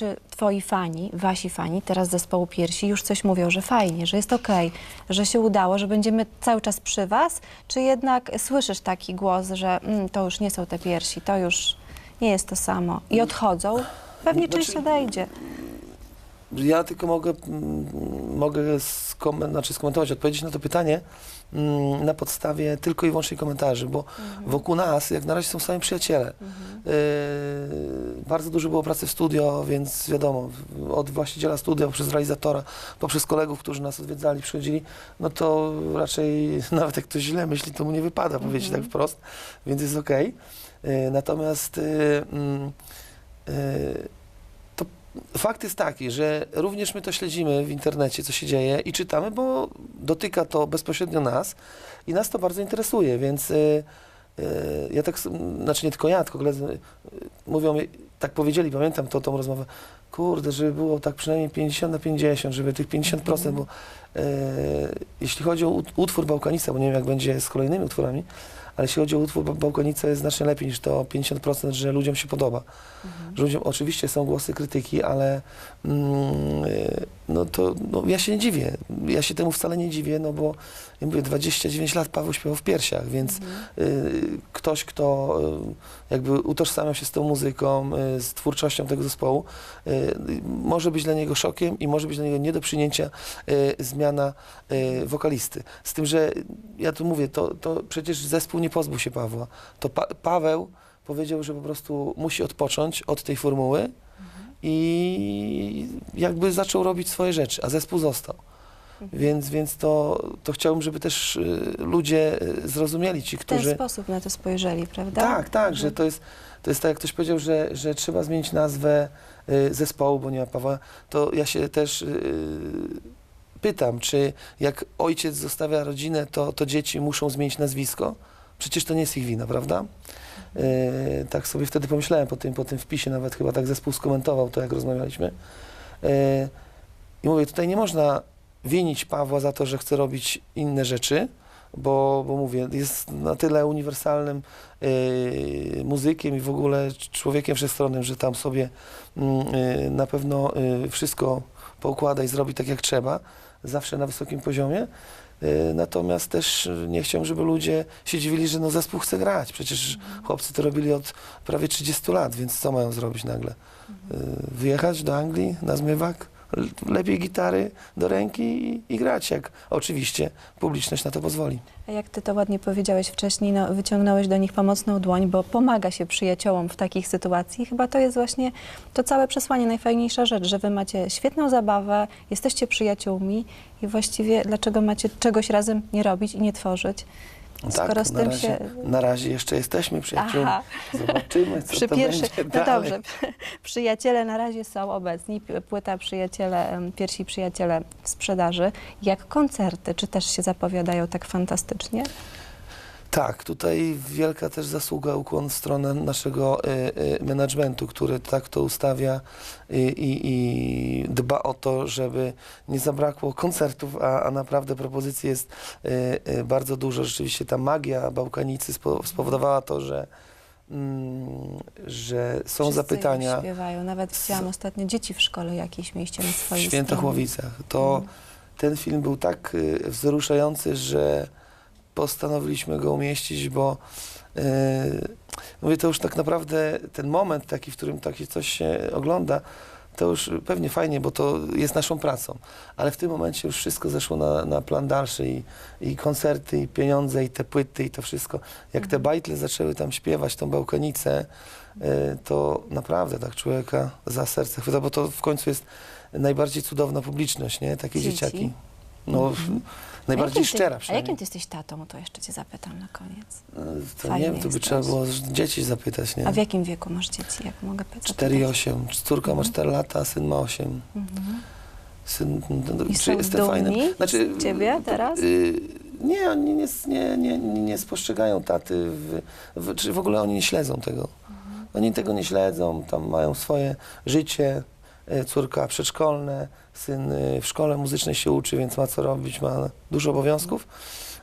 czy twoi fani, wasi fani, teraz zespołu Piersi, już coś mówią, że fajnie, że jest okej, że się udało, że będziemy cały czas przy was? Czy jednak słyszysz taki głos, że mm, to już nie są te piersi, to już nie jest to samo i odchodzą? Pewnie Znaczy- część odejdzie. Ja tylko mogę, mm, mogę skomen- znaczy skomentować, odpowiedzieć na to pytanie mm, na podstawie tylko i wyłącznie komentarzy, bo wokół nas jak na razie są sami przyjaciele. Yy, bardzo dużo było pracy w studio, więc wiadomo, od właściciela studia, poprzez realizatora, poprzez kolegów, którzy nas odwiedzali, przychodzili, no to raczej nawet jak ktoś źle myśli, to mu nie wypada powiedzieć tak wprost, więc jest okej. Yy, Natomiast yy, mm, to fakt jest taki, że również my to śledzimy w internecie, co się dzieje i czytamy, bo dotyka to bezpośrednio nas i nas to bardzo interesuje, więc y, y, ja tak, znaczy nie tylko ja, tylko koledzy y, mówią, tak powiedzieli, pamiętam to, tą rozmowę, kurde, żeby było tak przynajmniej 50 na 50, żeby tych 50%, bo y, jeśli chodzi o ut- utwór Bałkanica, bo nie wiem jak będzie z kolejnymi utworami, ale jeśli chodzi o utwór Ba- Bałkanica jest znacznie lepiej niż to 50%, że ludziom się podoba. Że ludziom oczywiście są głosy krytyki, ale mm, no to no, ja się nie dziwię. Ja się temu wcale nie dziwię, no bo ja mówię, 29 lat Paweł śpiewał w piersiach, więc y, ktoś, kto y, jakby utożsamiał się z tą muzyką, y, z twórczością tego zespołu, y, może być dla niego szokiem i może być dla niego nie do przyjęcia y, zmiana y, wokalisty. Z tym, że ja tu mówię, to, to przecież zespół nie pozbył się Pawła. To pa Paweł powiedział, że po prostu musi odpocząć od tej formuły i jakby zaczął robić swoje rzeczy, a zespół został. Więc, więc to, to chciałbym, żeby też y, ludzie y, zrozumieli, ci, W ten którzy... sposób na to spojrzeli, prawda? Tak, tak, że to jest, to jest tak, jak ktoś powiedział, że, że trzeba zmienić nazwę y, zespołu, bo nie ma Pawła, to ja się też pytam, czy jak ojciec zostawia rodzinę, to, to dzieci muszą zmienić nazwisko? Przecież to nie jest ich wina, prawda? Y, tak sobie wtedy pomyślałem po tym, po tym wpisie, nawet chyba tak zespół skomentował to, jak rozmawialiśmy. Y, I mówię, tutaj nie można winić Pawła za to, że chce robić inne rzeczy, bo, bo mówię, jest na tyle uniwersalnym y, muzykiem i w ogóle człowiekiem wszechstronnym, że tam sobie mm, na pewno wszystko poukłada i zrobi tak jak trzeba, zawsze na wysokim poziomie. Y, Natomiast też nie chciałem, żeby ludzie się dziwili, że no zespół chce grać. Przecież chłopcy to robili od prawie 30 lat, więc co mają zrobić nagle? Y, Wyjechać do Anglii na zmywak? Lepiej gitary do ręki i, i grać, jak oczywiście publiczność na to pozwoli. A jak ty to ładnie powiedziałeś wcześniej, no, wyciągnąłeś do nich pomocną dłoń, bo pomaga się przyjaciołom w takich sytuacji. Chyba to jest właśnie to całe przesłanie, najfajniejsza rzecz, że wy macie świetną zabawę, jesteście przyjaciółmi i właściwie dlaczego macie czegoś razem nie robić i nie tworzyć? Skoro z na, tym razie, się... na razie jeszcze jesteśmy przyjaciółmi. Aha. Zobaczymy, co Przy to pierwszy... będzie No dalej. dobrze, przyjaciele na razie są obecni, płyta przyjaciele, pierwsi przyjaciele w sprzedaży. Jak koncerty, czy też się zapowiadają tak fantastycznie? Tak, tutaj wielka też zasługa, ukłon w stronę naszego y, y, managementu, który tak to ustawia i, i, i dba o to, żeby nie zabrakło koncertów, a, a naprawdę propozycji jest y, bardzo dużo. Rzeczywiście ta magia Bałkanicy spo, spowodowała to, że, mm, że są Wszyscy zapytania. śpiewają. Nawet widziałam ostatnio dzieci w szkole jakieś mieście na w swojej Świętochłowicach. To Mhm. ten film był tak y, wzruszający, że postanowiliśmy go umieścić, bo y, mówię, to już tak naprawdę ten moment taki, w którym takie coś się ogląda, to już pewnie fajnie, bo to jest naszą pracą, ale w tym momencie już wszystko zeszło na, na plan dalszy i, i koncerty, i pieniądze, i te płyty, i to wszystko. Jak te bajtle zaczęły tam śpiewać, tą bałkanicę, y, to naprawdę tak człowieka za serce chwyta, bo to w końcu jest najbardziej cudowna publiczność, nie? Takie Dzieci. dzieciaki. No, Mhm. Najbardziej A jakim ty- szczera A jakim ty jesteś tatą? To jeszcze cię zapytam na koniec. No, To Fajny nie wiem, to by jesteś. trzeba było dzieci zapytać, nie? A w jakim wieku masz dzieci? Jak mogę pytać? 4 i 8. Córka ma Mhm. 4 lata, a syn ma 8. Mhm. Syn, no, no, I czy jestem dumni fajnym? z ciebie teraz? y, nie, oni nie, nie, nie, nie, nie spostrzegają taty, w, w, czy w ogóle oni nie śledzą tego. Mhm. Oni tego nie śledzą, tam mają swoje życie, córka przedszkolne, syn y, w szkole muzycznej się uczy, więc ma co robić, ma dużo obowiązków.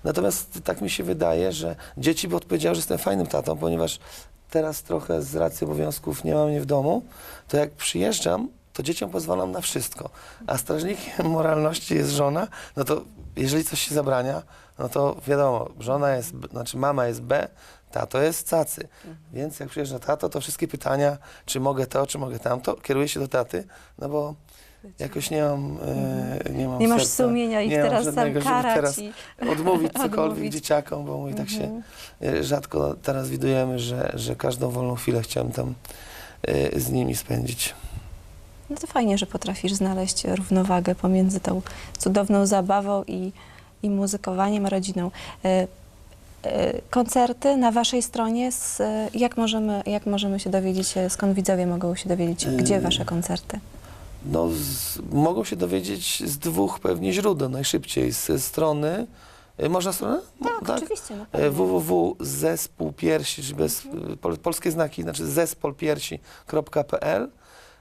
Natomiast tak mi się wydaje, że dzieci by odpowiedziały, że jestem fajnym tatą, ponieważ teraz trochę z racji obowiązków nie mam mnie w domu, to jak przyjeżdżam, to dzieciom pozwalam na wszystko. A strażnikiem moralności jest żona, no to jeżeli coś się zabrania, no to wiadomo, żona jest, znaczy mama jest B, tato jest cacy. Więc jak przyjeżdża tato, to wszystkie pytania, czy mogę to, czy mogę tamto, kieruję się do taty, no bo jakoś nie mam, e, nie mam Nie masz serca, sumienia ich nie mam teraz sam żadnego, żeby karać teraz i odmówić cokolwiek Odmówić. dzieciakom, bo mówi tak się Mhm. e, rzadko teraz widujemy, że, że każdą wolną chwilę chciałem tam e, z nimi spędzić. No to fajnie, że potrafisz znaleźć równowagę pomiędzy tą cudowną zabawą i, i muzykowaniem, rodziną. E, e, Koncerty na waszej stronie, z, e, jak, możemy, jak możemy się dowiedzieć, się, skąd widzowie mogą się dowiedzieć, gdzie wasze koncerty? No, z, mogą się dowiedzieć z dwóch pewnie źródeł najszybciej. Z strony, można stronę? Mo- oczywiście. Na E, pewno. www.zespółpiersi, czyli bez, pol, polskie znaki, znaczy zespolpiersi.pl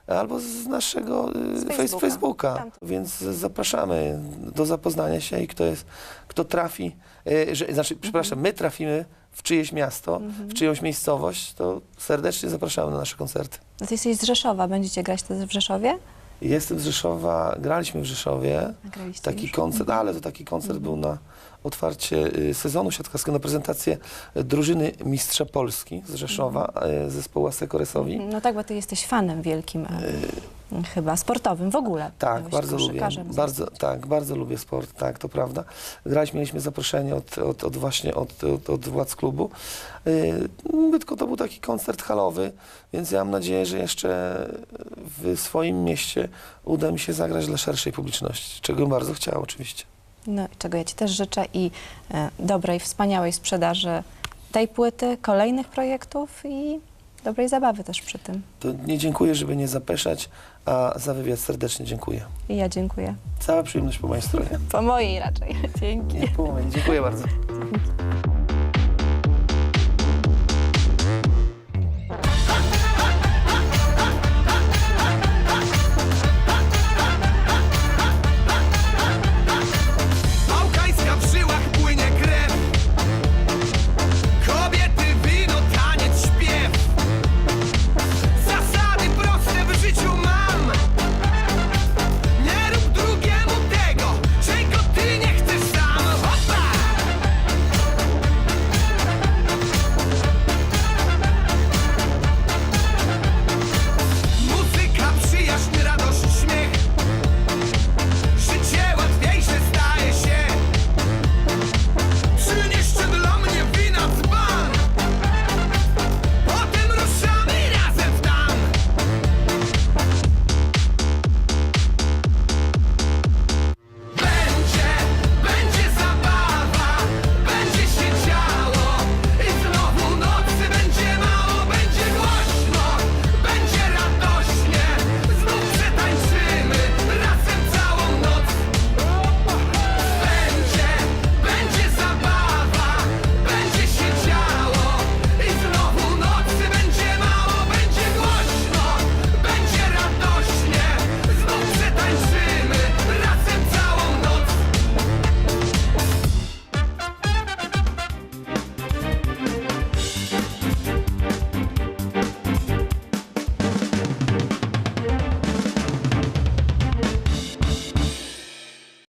albo z naszego e, Z face- Facebooka. Facebooka. Więc zapraszamy do zapoznania się i kto jest, kto trafi, e, że, znaczy, przepraszam, my trafimy w czyjeś miasto, Mhm. w czyjąś miejscowość, to serdecznie zapraszamy na nasze koncerty. No ty jesteś z Rzeszowa, będziecie grać też w Rzeszowie? Jestem z Rzeszowa, graliśmy w Rzeszowie, Nagraliście taki już? koncert, ale to taki koncert był na otwarcie y, sezonu siatkarskiego, na prezentację y, drużyny Mistrza Polski z Rzeszowa, y, zespołu Asekoresowi. No tak, bo ty jesteś fanem wielkim chyba, sportowym w ogóle. Tak, bardzo lubię. Bardzo, tak, bardzo lubię sport, tak, to prawda. Graliśmy, mieliśmy zaproszenie od, od, od właśnie od, od, od władz klubu. Yy, tylko to był taki koncert halowy, więc ja mam nadzieję, że jeszcze w swoim mieście uda mi się zagrać dla szerszej publiczności, czego bym bardzo chciał oczywiście. No, czego ja Ci też życzę i e, dobrej, wspaniałej sprzedaży tej płyty, kolejnych projektów i dobrej zabawy też przy tym. To nie dziękuję, żeby nie zapeszać, a za wywiad serdecznie dziękuję. I ja dziękuję. Cała przyjemność po mojej stronie. Po mojej raczej. Dzięki. Nie, po mojej. Dziękuję bardzo.